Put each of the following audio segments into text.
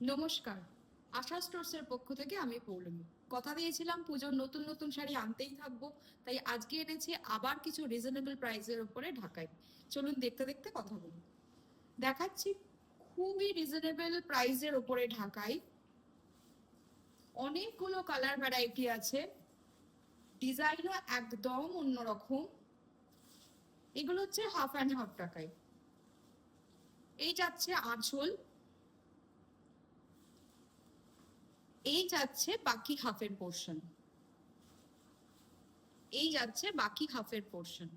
নমস্কার। আশা স্টোর্সের পক্ষ থেকে আমি পৌলমী। কথা দিয়েছিলাম পুজোর নতুন নতুন শাড়ি আনতেই থাকব, তাই আজকে এনেছি আবার কিছু রিজনেবল প্রাইসের উপরে ঢাকায় চলুন দেখতে দেখতে কথা বলি। দেখাচ্ছি খুবই রিজনেবল প্রাইসের উপরে ঢাকায় অনেকগুলো কালার ভ্যারাইটি আছে। ডিজাইনও একদম অন্যরকম। এগুলো হচ্ছে হাফ অ্যান্ড হাফ টাকায় এই যাচ্ছে আঁচল। এই যাচ্ছে বাকি হাফের পোর্শন এই যাচ্ছে বাকি হাফের পোর্শন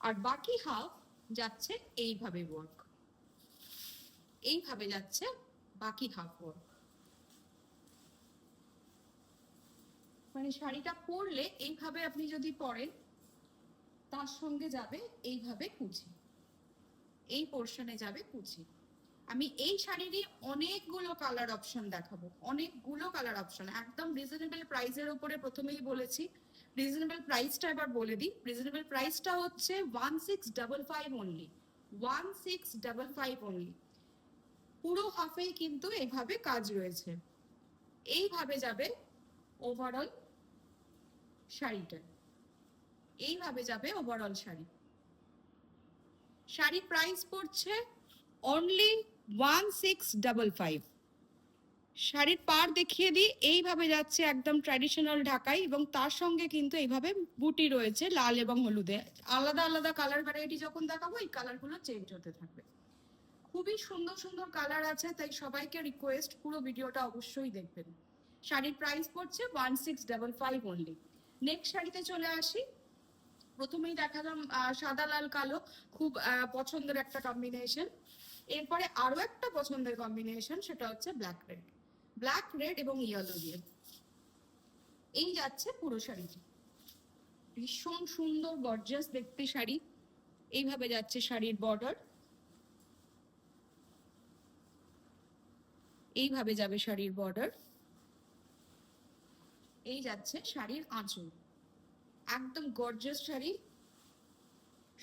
আর বাকি হাফ যাচ্ছে এইভাবে ওয়ার্ক এইভাবে যাচ্ছে বাকি হাফ ওয়ার্ক মানে শাড়িটা পরলে এইভাবে আপনি যদি পরেন, তার সঙ্গে যাবে এইভাবে কুচি। এই পোর্শনে যাবে কুচি। আমি এই শাড়িরই অনেকগুলো কালার অপশন দেখাবো, অনেকগুলো কালার অপশন একদম রিজনেবল প্রাইসের উপরে প্রথমেই বলেছি। রিজনেবল প্রাইসটা এবার বলে দিই। রিজনেবল প্রাইসটা হচ্ছে one six double five only one six double five only পুরো হাফেই কিন্তু এভাবে কাজ রয়েছে। এইভাবে যাবে ওভারঅল শাড়িটা। এইভাবে যাবে ওভারঅল শাড়ি। শাড়ি প্রাইস পড়ছে only one six double five শাড়ির পার দেখিয়ে দিই, এইভাবে যাচ্ছে একদম ট্র্যাডিশনাল ঢাকাই এবং তার সঙ্গে কিন্তু এইভাবে বুটি রয়েছে লাল এবং হলুদে। আলাদা আলাদা কালার ভ্যারাইটি যখন দেখাবো, এই কালারগুলো চেঞ্জ হতে থাকবে। খুবই সুন্দর সুন্দর কালার আছে, তাই সবাইকে রিকোয়েস্ট পুরো ভিডিওটা অবশ্যই দেখবেন। শাড়ির প্রাইস পড়ছে one six double five only next শাড়িতে চলে আসি। প্রথমেই দেখালাম সাদা লাল কালো, খুব পছন্দের একটা কম্বিনেশন এরপরে আরও একটা পছন্দের কম্বিনেশন সেটা হচ্ছে ব্ল্যাক রেড ব্ল্যাক রেড এবং ইয়েলো দিয়ে। এই যাচ্ছে পুরো শাড়িটি ভীষণ সুন্দর গর্জাস দেখতে শাড়ি। এইভাবে যাচ্ছে শাড়ির বর্ডার এইভাবে যাবে শাড়ির বর্ডার এই যাচ্ছে শাড়ির আঁচল। একদম গর্জাস শাড়ি।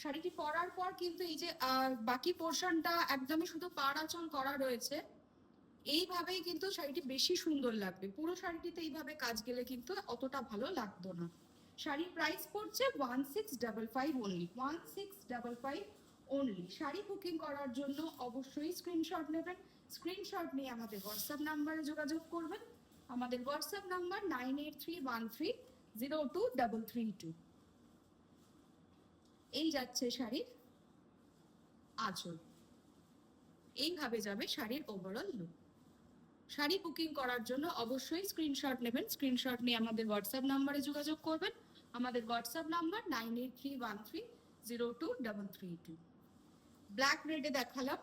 শাড়িটি পরার পর কিন্তু এই যে বাকি পোর্শনটা একদমই শুধু পাড় আঁচল করা রয়েছে, এইভাবেই কিন্তু শাড়িটি বেশি সুন্দর লাগবে। পুরো শাড়িটিতে এইভাবে কাজ গেলে কিন্তু অতটা ভালো লাগতো না। শাড়ির প্রাইস পড়ছে one six double five only one six double five only sari booking করার জন্য অবশ্যই স্ক্রিনশট নেবেন। স্ক্রিনশট নিয়ে আমাদের হোয়াটসঅ্যাপ নাম্বারে যোগাযোগ করবেন। আমাদের WhatsApp number nine eight three one three zero two double three two এই যাচ্ছে শাড়ির আঁচল। এইভাবে যাবে শাড়ির ওভারঅল লুক শাড়ি বুকিং করার জন্য অবশ্যই স্ক্রিনশট নেবেন। স্ক্রিনশট নিয়ে আমাদের হোয়াটসঅ্যাপ নাম্বারে যোগাযোগ করবেন। আমাদের WhatsApp number nine eight three one three zero two double three two black রেডে দেখালাম।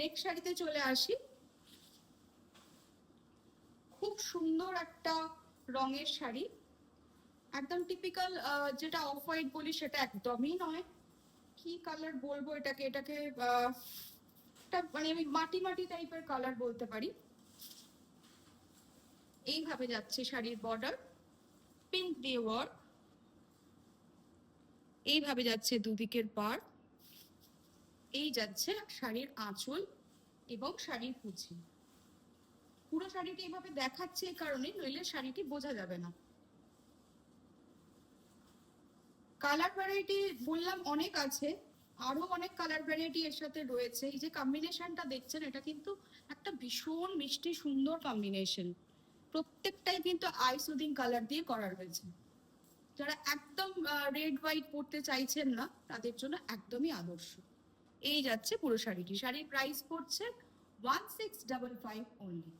নেক্সট শাড়িতে চলে আসি। খুব সুন্দর একটা রঙের শাড়ি। একদম টিপিক্যাল যেটা অফ হোয়াইট বলি সেটা একদমই নয়। কি কালার বলব এটাকে? এটাকে মানে আমি মাটি মাটি টাইপের কালার বলতে পারি। এইভাবে যাচ্ছে শাড়ির বর্ডার পিঙ্ক দিয়ে ওয়ার্ক এইভাবে যাচ্ছে দুদিকের পার এই যাচ্ছে শাড়ির আঁচল এবং শাড়ির কুচি। পুরো শাড়িটি এইভাবে দেখাচ্ছে এই কারণে, নইলে শাড়িটি বোঝা যাবে না। কালার ভ্যারাইটি বললাম অনেক আছে, আরও অনেক কালার ভ্যারাইটি এর সাথে রয়েছে। এই যে কম্বিনেশনটা দেখছেন, এটা কিন্তু একটা ভীষণ মিষ্টি, সুন্দর কম্বিনেশন প্রত্যেকটাই কিন্তু আই সুদিং কালার দিয়ে করা রয়েছে। যারা একদম রেড হোয়াইট পরতে চাইছেন না, তাদের জন্য একদমই আদর্শ। এই যাচ্ছে পুরো শাড়িটি। শাড়ির প্রাইস পড়ছে one six double five only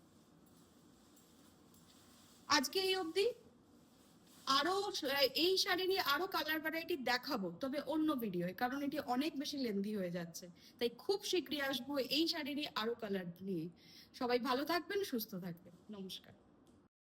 আজকে এই অবধি আরও এই শাড়ি নিয়ে আরও কালার ভ্যারাইটি দেখাবো, তবে অন্য ভিডিও কারণ এটি অনেক বেশি লেন্দি হয়ে যাচ্ছে। তাই খুব শীঘ্রই আসব এই শাড়ি নিয়ে আরও কালার নিয়ে। সবাই ভালো থাকবেন, সুস্থ থাকবেন। নমস্কার।